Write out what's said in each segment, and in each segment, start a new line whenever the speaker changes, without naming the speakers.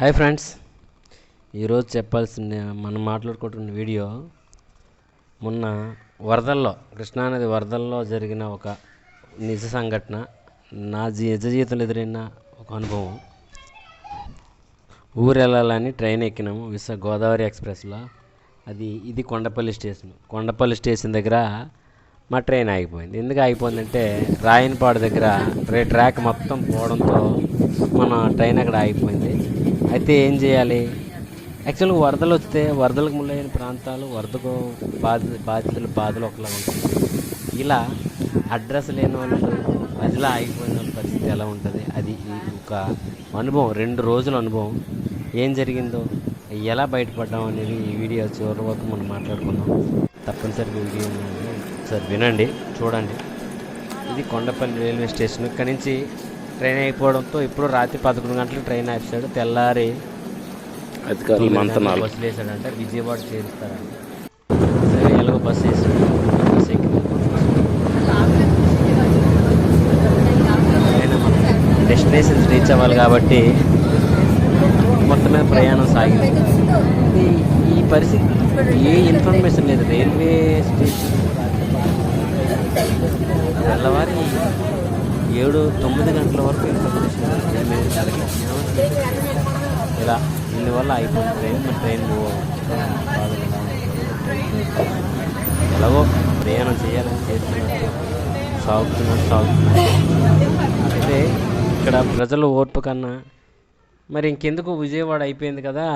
Hi friends ఈరోజు చెప్పాల్సిన మనం మాట్లాడుకుంటున్న వీడియో మొన్న వరదల్లో కృష్ణానది వరదల్లో జరిగిన ఒక నిజ సంఘటన నా జీ- నిజ జీవితంలో ఎదురైన ఒక అనుభవం. ఊరు వెళ్ళాలని ట్రైన్ ఎక్కినాము విశా గోదావరి ఎక్స్ప్రెస్లో. అది ఇది కొండపల్లి స్టేషన్. కొండపల్లి స్టేషన్ దగ్గర మా ట్రైన్ ఆగిపోయింది. ఎందుకు ఆగిపోయిందంటే రాయనపాడు దగ్గర ట్రాక్ మొత్తం పోవడంతో మన ట్రైన్ అక్కడ ఆగిపోయింది. అయితే ఏం చేయాలి? యాక్చువల్గా వరదలు వస్తే వరదలకు ముళ్ళైన ప్రాంతాలు వరదకు బాధ బాధితులు బాధలు ఒకలా ఉంటాయి. ఇలా అడ్రస్ లేని వాళ్ళు మధ్యలో ఆగిపోయిన వాళ్ళ పరిస్థితి ఎలా ఉంటుంది? అది ఒక అనుభవం రెండు రోజుల అనుభవం. ఏం జరిగిందో ఎలా బయటపడ్డాం అనేది ఈ వీడియో చివరి వరకు మనం మాట్లాడుకుందాం. తప్పనిసరిగా వీడియో సార్ వినండి చూడండి. ఇది కొండపల్లి రైల్వే స్టేషన్. ఇక్కడి నుంచి ట్రైన్ అయిపోవడంతో ఇప్పుడు రాత్రి పదకొండు గంటలకు ట్రైన్ ఆపిస్తాడు తెల్లారి
అధికారులు మంతనాలు.
బస్సులు వేసాడంట విజయవాడ చేరుస్తారంట. సరే ఎలాగో బస్సు వేసాడు బస్సు ఎక్కి డెస్టినేషన్స్ రీచ్ అవ్వాలి కాబట్టి మొత్తం మీద ప్రయాణం సాగింది. ఈ పరిస్థితి ఏ ఇన్ఫర్మేషన్ లేదు. Railway station. తెల్లవారి ఏడు తొమ్మిది గంటల వరకు ఇన్ఫర్మేషన్ మేము ఇలా దీనివల్ల అయిపోయింది. ట్రైన్ ట్రైన్ ఎలాగో ప్రయాణం చేయాలని చేస్తున్నట్టు సాగుతున్నారు సాగుతున్నారు అయితే ఇక్కడ ప్రజల ఓర్పు కన్నా మరి ఇంకెందుకు విజయవాడ అయిపోయింది కదా?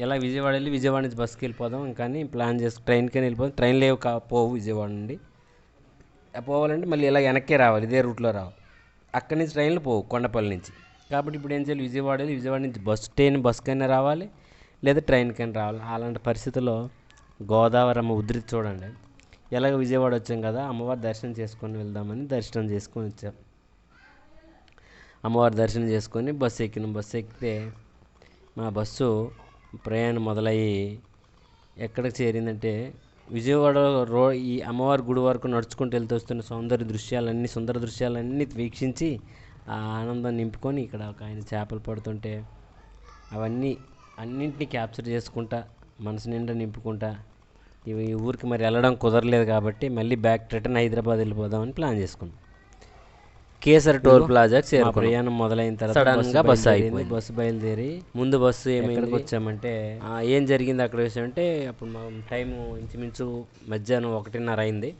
ఎలా విజయవాడ వెళ్ళి విజయవాడ నుంచి బస్కి వెళ్ళిపోదాం. కానీ ప్లాన్ చేసి ట్రైన్కి వెళ్ళిపోదాం. ట్రైన్ లేవు కా పోవు విజయవాడ నుండి. పోవాలంటే మళ్ళీ ఇలా వెనక్కే రావాలి? ఇదే రూట్లో రావాలి. అక్కడి నుంచి ట్రైన్లు పోవు కొండపల్లి నుంచి. కాబట్టి ఇప్పుడు ఏం చేయాలి? విజయవాడ వెళ్ళి విజయవాడ నుంచి బస్ ట్రైన్ బస్కైనా రావాలి లేదా ట్రైన్కైనా రావాలి. అలాంటి పరిస్థితుల్లో గోదావరి అమ్మ ఉధృతి చూడండి. ఎలాగ విజయవాడ వచ్చాం కదా? అమ్మవారి దర్శనం చేసుకొని వెళ్దామని దర్శనం చేసుకొని వచ్చాం. అమ్మవారి దర్శనం చేసుకొని బస్సు ఎక్కినాం. బస్సు ఎక్కితే మా బస్సు ప్రయాణం మొదలయ్యి ఎక్కడికి చేరిందంటే విజయవాడ రో ఈ అమ్మవారి గుడి వరకు నడుచుకుంటూ వెళ్తూ వస్తున్న సౌందర్య దృశ్యాలన్నీ సుందర దృశ్యాలన్నీ వీక్షించి ఆ ఆనందం నింపుకొని ఇక్కడ ఒక ఆయన చేపలు పడుతుంటే అవన్నీ అన్నింటినీ క్యాప్చర్ చేసుకుంటా మనసు నిండా నింపుకుంటా ఇవి ఈ ఊరికి మరి వెళ్ళడం కుదరలేదు కాబట్టి మళ్ళీ బ్యాక్ రిటర్న్ హైదరాబాద్ వెళ్ళిపోదామని ప్లాన్ చేసుకున్నాం. కేసర్ టోల్ ప్లాజాకి చేరు ప్రయాణం మొదలైన తర్వాత సడన్గా బస్సు అయిపోయింది. బస్సు బయలుదేరి ముందు బస్సు ఏమైంది? వచ్చామంటే ఆ, ఏం జరిగింది అక్కడ విషయం అంటే అప్పుడు మా టైము ఇంచుమించు మధ్యాహ్నం ఒకటిన్నర అయింది.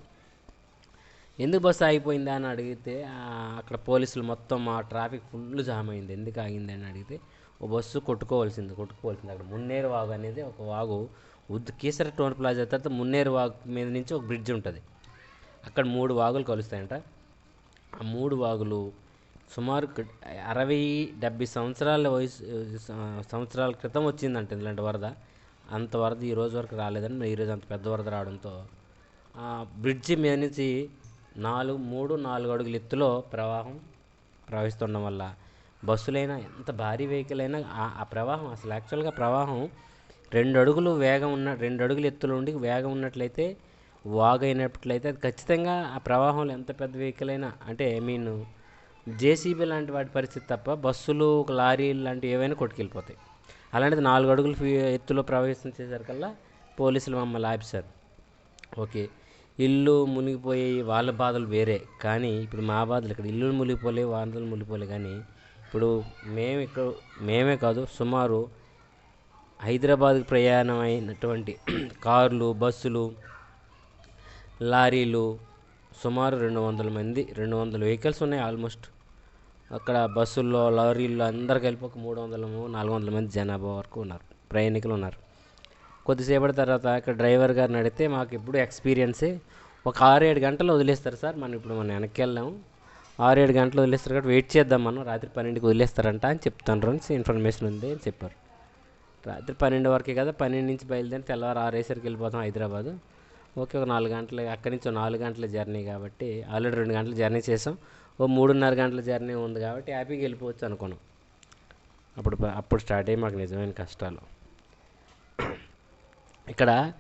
ఎందుకు బస్సు ఆగిపోయిందా అని అడిగితే ఆ, అక్కడ పోలీసులు మొత్తం మా ట్రాఫిక్ ఫుల్ జామ్ అయింది. ఎందుకు ఆగింది అని అడిగితే ఓ బస్సు కొట్టుకోవాల్సింది కొట్టుకోవాల్సింది. అక్కడ మున్నేరు వాగు అనేది ఒక వాగు ఉద్ కీసర టోన్ ప్లాజా తర్వాత మున్నేరు వాగు మీద నుంచి ఒక బ్రిడ్జ్ ఉంటుంది. అక్కడ మూడు వాగులు కలుస్తాయంట. ఆ మూడు వాగులు సుమారు అరవై డెబ్బై సంవత్సరాల వయసు సంవత్సరాల క్రితం వచ్చిందంట ఇలాంటి వరద. అంత వరద ఈ రోజు వరకు రాలేదని ఈరోజు అంత పెద్ద వరద రావడంతో. ఆ బ్రిడ్జి మీద నుంచి నాలుగు మూడు నాలుగు అడుగుల ఎత్తులో ప్రవాహం ప్రవహిస్తుండడం వల్ల బస్సులైనా ఎంత భారీ వెహికల్ అయినా ఆ- ఆ ప్రవాహం అసలు యాక్చువల్గా ప్రవాహం రెండు అడుగులు వేగం ఉన్న రెండు అడుగుల ఎత్తులో ఉండి వేగం ఉన్నట్లయితే వాగు అయినట్లయితే అది ఖచ్చితంగా ఆ ప్రవాహంలో ఎంత పెద్ద వెహికల్ అయినా అంటే ఐ మీన్ జేసీబీ లాంటి వాటి పరిస్థితి తప్ప బస్సులు ఒక లారీలు లాంటివి ఏవైనా కొట్టుకెళ్ళిపోతాయి. అలాంటిది నాలుగు అడుగులు ఎత్తులో ప్రవేశం చేసేసరికల్లా పోలీసులు మమ్మల్ని ఆపేశారు. ఓకే ఇల్లు మునిగిపోయి వాళ్ళ బాధలు వేరే కానీ ఇప్పుడు మా బాధలు ఇక్కడ ఇల్లు మునిగిపోలే వానలు మునిగిపోలే కానీ ఇప్పుడు మేము ఇక్కడ మేమే కాదు సుమారు హైదరాబాద్కి ప్రయాణం అయినటువంటి కార్లు బస్సులు లారీలు సుమారు రెండు వందల మంది రెండు వందల వెహికల్స్ ఉన్నాయి ఆల్మోస్ట్. అక్కడ బస్సుల్లో లారీల్లో అందరు కలిపి ఒక మూడు వందల నాలుగు వందల మంది జనాభా వరకు ఉన్నారు ప్రయాణికులు ఉన్నారు. కొద్దిసేపటి తర్వాత అక్కడ డ్రైవర్ గారిని అడిగితే మాకు ఎప్పుడు ఎక్స్పీరియన్సే ఒక ఆరు ఏడు గంటలు వదిలేస్తారు సార్ మనం ఇప్పుడు మనం వెనక్కి వెళ్ళాము ఆరు ఏడు గంటలు వదిలేస్తారు కాబట్టి వెయిట్ చేద్దాం మనం రాత్రి పన్నెండుకి వదిలేస్తారంట అని చెప్తాను అని ఇన్ఫర్మేషన్ ఉంది అని చెప్పారు. రాత్రి పన్నెండు వరకే కదా పన్నెండు నుంచి బయలుదేరి తెల్లవారు ఆరేసరికి వెళ్ళిపోతాం హైదరాబాద్. ఓకే ఒక నాలుగు గంటలు అక్కడి నుంచి నాలుగు గంటల జర్నీ కాబట్టి ఆల్రెడీ రెండు గంటల జర్నీ చేసాం. ఓ మూడున్నర గంటల జర్నీ ఉంది కాబట్టి హ్యాపీగా వెళ్ళిపోవచ్చు అనుకున్నాం. అప్పుడు అప్పుడు స్టార్ట్ అయ్యి మాకు నిజమైన కష్టాలు. ఇక్కడ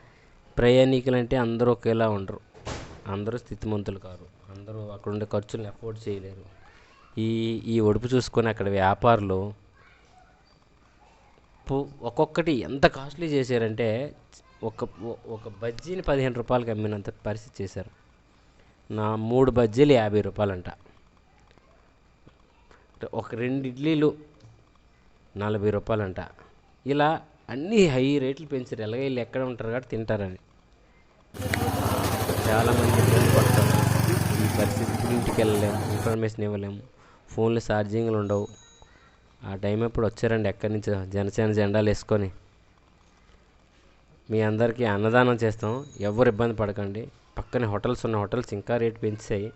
ప్రయాణికులు అంటే అందరూ ఒకేలా ఉండరు. అందరూ స్థితిమంతులు కారు. అందరూ అక్కడ ఉండే ఖర్చులను అఫోర్డ్ చేయలేరు. ఈ ఈ ఒడుపు చూసుకొని అక్కడ వ్యాపారులు ఒక్కొక్కటి ఎంత కాస్ట్లీ చేశారంటే ఒక ఒక బజ్జీని పదిహేను రూపాయలకి అమ్మినంత పరిస్థితి చేశారు. నా మూడు బజ్జీలు యాభై రూపాయలంట. ఒక రెండు ఇడ్లీలు నలభై రూపాయలంట. ఇలా అన్నీ హై రేట్లు పెంచారు. ఎలాగ వీళ్ళు ఎక్కడ ఉంటారు కాబట్టి తింటారని. చాలామంది ఇబ్బంది పడతారు. ఈ పరిస్థితి ఇప్పుడు ఇంటికి వెళ్ళలేము ఇన్ఫర్మేషన్ ఇవ్వలేము ఫోన్లు ఛార్జింగ్లు ఉండవు. ఆ టైం ఎప్పుడు వచ్చారండి? ఎక్కడి నుంచి? జనసేన జెండాలు వేసుకొని. మీ అందరికీ అన్నదానం చేస్తాం. ఎవరు ఇబ్బంది పడకండి. పక్కనే హోటల్స్ ఉన్న హోటల్స్ ఇంకా రేట్ పెంచాయి.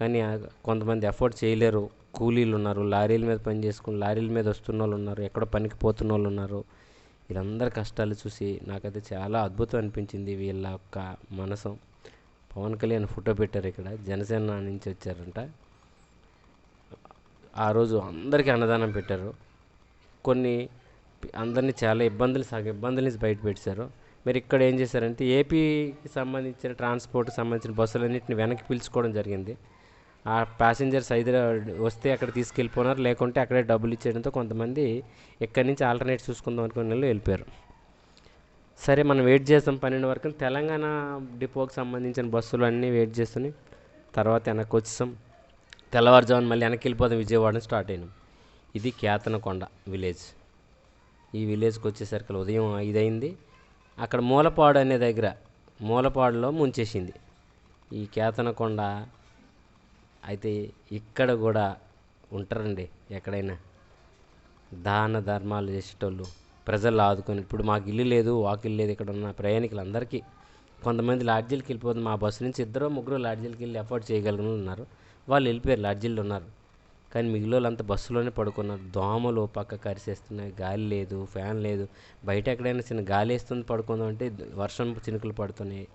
కానీ కొంతమంది ఎఫోర్డ్ చేయలేరు. కూలీలు ఉన్నారు. లారీల మీద పని చేసుకుని లారీల మీద వస్తున్న వాళ్ళు ఉన్నారు. ఎక్కడో పనికి పోతున్న వాళ్ళు ఉన్నారు. వీళ్ళందరి కష్టాలు చూసి నాకైతే చాలా అద్భుతం అనిపించింది వీళ్ళ యొక్క మనసు. పవన్ కళ్యాణ్ ఫోటో పెట్టారు ఇక్కడ. జనసేన నుంచి వచ్చారంట. ఆ రోజు అందరికీ అన్నదానం పెట్టారు. కొన్ని అందరినీ చాలా ఇబ్బందులు సగ ఇబ్బందుల నుంచి బయట పెట్టారు. మరి ఇక్కడ ఏం చేశారంటే ఏపీకి సంబంధించిన ట్రాన్స్పోర్ట్కి సంబంధించిన బస్సులన్నింటిని వెనక్కి పిలుచుకోవడం జరిగింది. ఆ ప్యాసింజర్స్ హైదరాబాద్ వస్తే అక్కడ తీసుకెళ్ళిపోయినారు లేకుంటే అక్కడే డబ్బులు ఇచ్చేయడంతో కొంతమంది ఇక్కడి నుంచి ఆల్టర్నేట్ చూసుకుందాం అనుకుని వాళ్ళు వెళ్ళిపోయారు. సరే మనం వెయిట్ చేస్తాం పన్నెండు వరకు. తెలంగాణ డిపోకి సంబంధించిన బస్సులు అన్నీ వెయిట్ చేస్తూనే తర్వాత వెనక్కి వచ్చేసాం. తెల్లవారుజామున మళ్ళీ వెనక్కి వెళ్ళిపోదాం విజయవాడ స్టార్ట్ అయినాం. ఇది కేతనకొండ విలేజ్. ఈ విలేజ్కి వచ్చేసరికి ఉదయం ఐదైంది. అక్కడ మూలపాడు అనే దగ్గర మూలపాడులో ముంచేసింది. ఈ కేతనకొండ అయితే ఇక్కడ కూడా ఉంటారండి ఎక్కడైనా. దాన ధర్మాలు చేసేటోళ్ళు ప్రజలు ఆదుకొని ఇప్పుడు మాకు ఇల్లు లేదు వాకిల్లు లేదు ఇక్కడ ఉన్న ప్రయాణికులందరికీ కొంతమంది లాడ్జీలకి వెళ్ళిపోతుంది మా బస్సు నుంచి ఇద్దరు ముగ్గురు లాడ్జీలకి వెళ్ళి అఫోర్డ్ చేయగలిగిన ఉన్నారు. వాళ్ళు వెళ్ళిపోయారు లాడ్జీల్లో ఉన్నారు. కానీ మిగిలిన బస్సులోనే పడుకున్నారు. దోమలు పక్క కరిసేస్తున్నాయి. గాలి లేదు ఫ్యాన్ లేదు. బయట ఎక్కడైనా చిన్న గాలి వేస్తుంది పడుకుందాం అంటే వర్షం చినుకులు పడుతున్నాయి.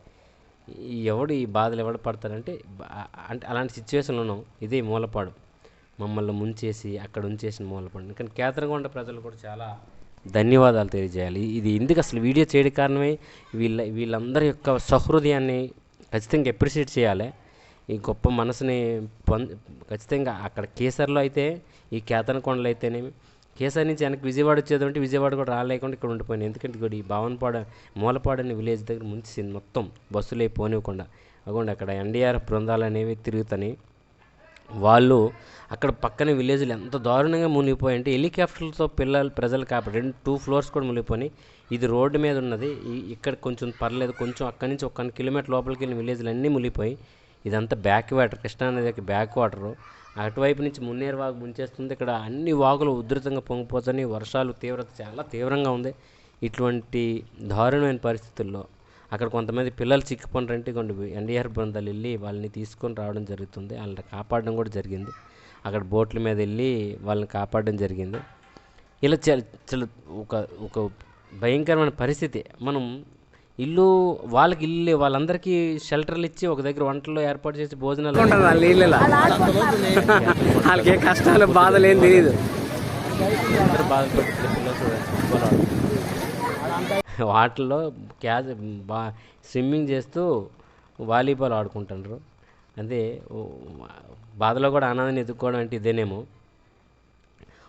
ఎవడు ఈ బాధలు ఎవడు పడతారంటే అంటే అలాంటి సిచ్యువేషన్లో ఉన్నాం. ఇదే మూలపాడు. మమ్మల్ని ముంచేసి అక్కడ ఉంచేసిన మూలపాడు. కానీ కేతరగొండ ప్రజలు కూడా చాలా ధన్యవాదాలు తెలియజేయాలి. ఇది ఎందుకు అసలు వీడియో చేయడం కారణమే? వీళ్ళ వీళ్ళందరి యొక్క సహృదయాన్ని ఖచ్చితంగా అప్రిషియేట్ చేయాలి. ఈ గొప్ప మనసుని పొంద ఖచ్చితంగా అక్కడ కేసర్లో అయితే ఈ కేతనకొండలో అయితేనేమి కేసర్ నుంచి వెనక్కి విజయవాడ వచ్చేదంటే విజయవాడ కూడా రాలేకుండా ఇక్కడ ఉండిపోయింది. ఎందుకంటే ఇక్కడ ఈ భావనపాడ మూలపాడని అనే విలేజ్ దగ్గర ముంచేసింది మొత్తం బస్సులే పోనివ్వకుండా. అగోండి అక్కడ ఎన్డీఆర్ బృందాలు అనేవి తిరుగుతాయి వాళ్ళు అక్కడ పక్కన విలేజ్లు ఎంత దారుణంగా మునిగిపోయాయంటే హెలికాప్టర్లతో పిల్లలు ప్రజలు కాబట్టి రెండు టూ ఫ్లోర్స్ కూడా మునిగిపోయి ఇది రోడ్డు మీద ఉన్నది. ఈ- ఇక్కడ కొంచెం పర్లేదు కొంచెం అక్కడి నుంచి ఒక కిలోమీటర్ లోపలికి వెళ్ళిన విలేజ్లు అన్నీ మునిగిపోయి ఇదంతా బ్యాక్ వాటర్ కృష్ణానదికి బ్యాక్ వాటరు. అటువైపు నుంచి మున్నేరు వాగు ముంచేస్తుంది. ఇక్కడ అన్ని వాగులు ఉధృతంగా పొంగిపోతున్నాయి. వర్షాలు తీవ్రత చాలా తీవ్రంగా ఉంది. ఇటువంటి దారుణమైన పరిస్థితుల్లో అక్కడ కొంతమంది పిల్లలు చిక్కుపోయినారంటే కొన్ని ఎన్డీఆర్ బృందాలు వెళ్ళి వాళ్ళని తీసుకొని రావడం జరుగుతుంది. వాళ్ళని కాపాడడం కూడా జరిగింది. అక్కడ బోట్ల మీద వెళ్ళి వాళ్ళని కాపాడడం జరిగింది. ఇలా చాలా ఒక ఒక భయంకరమైన పరిస్థితి. మనం ఇల్లు వాళ్ళకి ఇల్లు వాళ్ళందరికీ షెల్టర్లు ఇచ్చి ఒక దగ్గర వంటలు ఏర్పాటు చేసి భోజనాలు
వాళ్ళకి ఏ కష్టాలు బాధలు ఏం తెలియదు.
వాటిల్లో క్యాచ్ బా స్విమ్మింగ్ చేస్తూ వాలీబాల్ ఆడుకుంటున్నారు అదే ఓ- బాధలో కూడా ఆనందాన్ని ఎదుర్కోవడం అంటే ఇదేనేమో.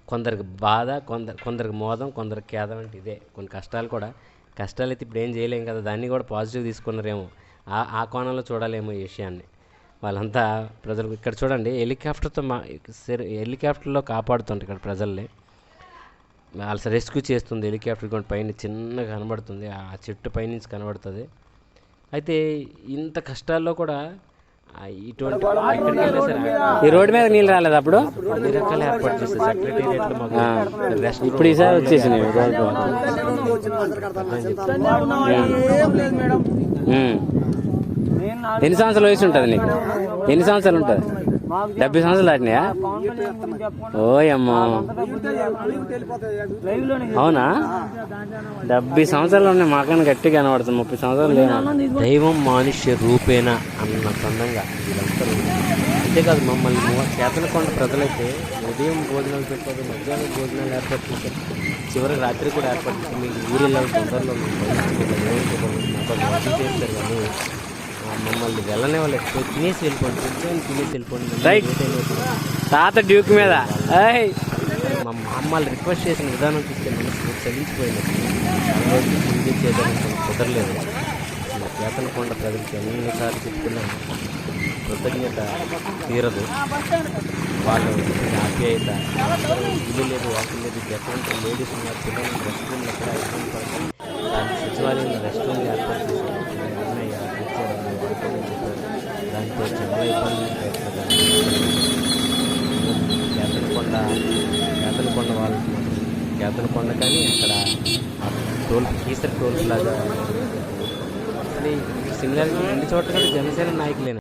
కొందరికి బాధ కొందరు కొందరికి మోదం కొందరికి ఖేదం అంటే ఇదే. కొన్ని కష్టాలు కూడా కష్టాలు అయితే ఇప్పుడు ఏం చేయలేం కదా దాన్ని కూడా పాజిటివ్ తీసుకున్నారేమో. ఆ ఆ కోణంలో చూడలేము ఈ విషయాన్ని. వాళ్ళంతా ప్రజలకు ఇక్కడ చూడండి హెలికాప్టర్తో మా హెలికాప్టర్లో కాపాడుతుంది ఇక్కడ ప్రజల్ని. వాళ్ళ రెస్క్యూ చేస్తుంది హెలికాప్టర్ కూడా పైన చిన్నగా కనబడుతుంది ఆ చెట్టు పైనుంచి కనబడుతుంది. అయితే ఇంత కష్టాల్లో కూడా
ఈ రోడ్డు మీద నీళ్ళు రాలేదు అప్పుడు
అన్ని రకాల ఏర్పాటు చేస్తారు సెక్రటేరియట్లో మాకు రెస్ట్
ఇప్పుడు ఈసారి వచ్చేసినాయి రోడ్డు. ఎన్ని సంవత్సరాల వయసు ఉంటుంది నీకు ఎన్ని సంవత్సరాలు ఉంటుంది డెబ్బై సంవత్సరాలు దాటినాయా? ఓయమ్మా అవునా? డెబ్బై సంవత్సరాలు ఉన్నాయి మాకన్నా గట్టిగా కనబడుతుంది ముప్పై సంవత్సరాలు లేవు
దైవం మానుష్య రూపేణ అన్న సందంగా వీళ్ళంతా అంతేకాదు మమ్మల్ని చేతనకొండ ప్రజలైతే ఉదయం భోజనాలు పెట్టారు మధ్యాహ్నం భోజనాలు ఏర్పాటు చేశారు. చివరికి రాత్రి కూడా ఏర్పాటు చేశారు. మీకు ఊరిలో తొందరలో మేము చేస్తారు కానీ మమ్మల్ని వెళ్ళనే వాళ్ళు ఎక్కువ తినేసి వెళ్ళిపోండి కూర్చొని తినేసి వెళ్ళిపోండి.
రైట్. తాత డ్యూక్ మీద.
మా మా అమ్మాళ్ళు రిక్వెస్ట్ చేసిన విధానం చూస్తే మనసు చలించిపోయినట్టు చాలా రోజులు పూజ చేయడానికి కుదరలేదు. నా కేతనకొండ ప్రజలకి ఎన్నిసార్లు చెప్తున్నాను కృతజ్ఞత తీరదు. వాళ్ళు ఆప్యాయత ఇల్లు లేదు వాకిల్ లేదు ఎక్కడ లేడీస్ ఉన్నారు పిల్లలు రెస్ట్ రూమ్ ఎక్కడ ఇబ్బంది పడుతుంది దాని సచివాలయంలో రెస్ట్ రూమ్ ఏర్పాటు చేశారు అన్నయ్య ఇచ్చారు వాడుకోమని చెప్పారు దాంతో చాలా ఇబ్బంది కేతనకొండ కేతనకొండ వాళ్ళు కొండ కానీ అక్కడ టోల్ కీసర్ టోల్ లాగా. అసలు సిమిలర్ రెండు చోట్ల కూడా జనసేన నాయకులేనా?